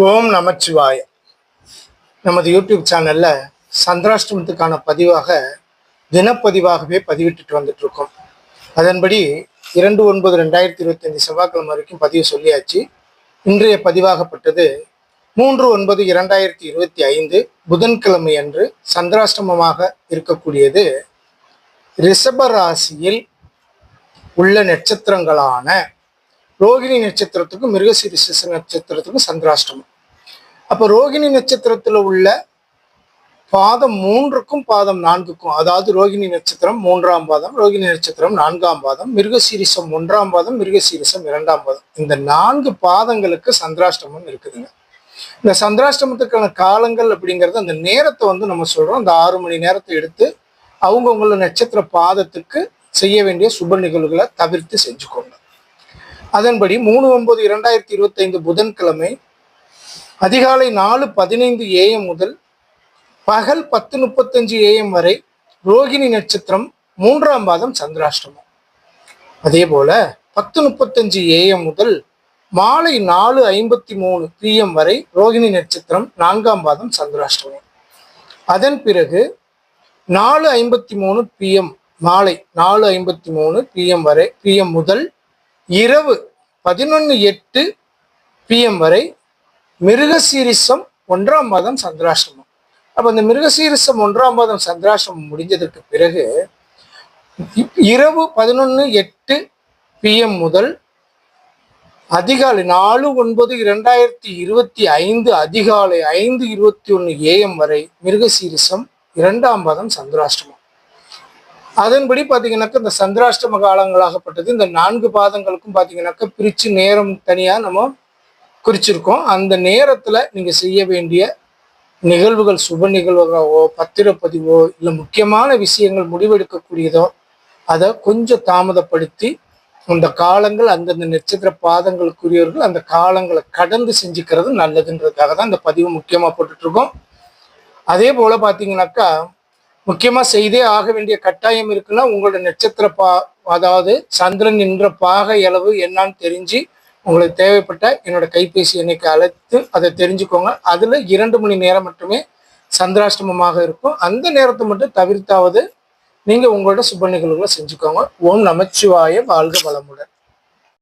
ஓம் நமச்சிவாய. நமது யூடியூப் சேனலில் சந்திராஷ்டமத்துக்கான பதிவாக தினப்பதிவாகவே பதிவிட்டுட்டு வந்துட்டு இருக்கோம் அதன்படி இரண்டு ஒன்பது ரெண்டாயிரத்தி இருபத்தி அஞ்சு செவ்வாய்க்கிழமை வரைக்கும் பதிவு சொல்லியாச்சு. இன்றைய பதிவாகப்பட்டது மூன்று ஒன்பது இரண்டாயிரத்தி இருபத்தி ஐந்து புதன்கிழமை அன்று சந்திராஷ்டமமாக இருக்கக்கூடியது. ரிஷப ராசியில் உள்ள நட்சத்திரங்களான ரோகிணி நட்சத்திரத்துக்கும் மிருகசீரிச நட்சத்திரத்துக்கும் சந்திராஷ்டமம். அப்போ ரோகிணி நட்சத்திரத்தில் உள்ள பாதம் மூன்றுக்கும் பாதம் நான்குக்கும் அதாவது ரோகிணி நட்சத்திரம் மூன்றாம் பாதம் ரோகிணி நட்சத்திரம் நான்காம் பாதம் மிருகசீரிசம் ஒன்றாம் பாதம் மிருகசீரிசம் இரண்டாம் பாதம். இந்த நான்கு பாதங்களுக்கு சந்திராஷ்டமம் இருக்குதுங்க. இந்த சந்திராஷ்டமத்துக்கான காலங்கள் அப்படிங்கிறது அந்த நேரத்தை வந்து நம்ம சொல்கிறோம் அந்த ஆறு மணி நேரத்தை எடுத்து அவங்கவுங்கள நட்சத்திர பாதத்துக்கு செய்ய வேண்டிய சுப நிகழ்வுகளை தவிர்த்து செஞ்சுக்கோங்க. அதன்படி மூணு ஒன்பது இரண்டாயிரத்தி இருபத்தைந்து புதன்கிழமை அதிகாலை நாலு பதினைந்து ஏஎம் முதல் பகல் பத்து முப்பத்தஞ்சு ஏஎம் வரை ரோகிணி நட்சத்திரம் மூன்றாம் பாதம் சந்திராஷ்டமம். அதே போல பத்து முப்பத்தஞ்சு ஏஎம் முதல் மாலை நாலு ஐம்பத்தி மூணு பிஎம் வரை ரோகிணி நட்சத்திரம் நான்காம் பாதம் சந்திராஷ்டமம். அதன் பிறகு நாலு ஐம்பத்தி மூணு பிஎம் மாலை நாலு ஐம்பத்தி மூணு பிஎம் வரை பிஎம் முதல் இரவு பதினொன்று எட்டு பிஎம் வரை மிருகசீரிசம் ஒன்றாம் மாதம் சந்திராசிரமம் அப்போ அந்த மிருகசீரிசம் ஒன்றாம் மாதம் சந்திராசிரமம் முடிஞ்சதற்கு பிறகு இரவு பதினொன்று எட்டு பிஎம் முதல் அதிகாலை நாலு ஒன்பது இரண்டாயிரத்தி இருபத்தி ஐந்து அதிகாலை ஐந்து இருபத்தி ஒன்று ஏஎம் வரை மிருகசீரிசம் இரண்டாம் பாதம் சந்திராஷ்டமம். அதன்படி பார்த்தீங்கன்னாக்கா இந்த சந்திராஷ்டம காலங்களாகப்பட்டது. இந்த நான்கு பாதங்களுக்கும் பார்த்தீங்கன்னாக்கா பிரித்து நேரம் தனியாக நம்ம குறிச்சிருக்கோம். அந்த நேரத்தில் நீங்கள் செய்ய வேண்டிய நிகழ்வுகள் சுப நிகழ்வுகளாவோ பத்திரப்பதிவோ இல்லை முக்கியமான விஷயங்கள் முடிவெடுக்கக்கூடியதோ அதை கொஞ்சம் தாமதப்படுத்தி அந்த காலங்கள் அந்தந்த நட்சத்திர பாதங்களுக்குரியவர்கள் அந்த காலங்களை கடந்து செஞ்சுக்கிறது நல்லதுன்றதுக்காக தான் இந்த பதிவு முக்கியமாக போட்டுட்ருக்கோம். அதே போல் பார்த்தீங்கன்னாக்கா முக்கியமாக செய்தே ஆக வேண்டிய கட்டாயம் இருக்குன்னா உங்களோட நட்சத்திர பா அதாவது சந்திரன் என்ற பாகை அளவு என்னன்னு தெரிஞ்சு உங்களுக்கு தேவைப்பட்ட என்னோட கைபேசி எண்ணைக்கு அழைத்து அதை தெரிஞ்சுக்கோங்க. அதில் இரண்டு மணி நேரம் மட்டுமே சந்திராஷ்டமமாக இருக்கும். அந்த நேரத்தை மட்டும் தவிர்த்தாவது நீங்கள் உங்களோட சுப நிகழ்வுகளை செஞ்சுக்கோங்க. ஓம் நமச்சிவாய வாழ்க வளமுடன்.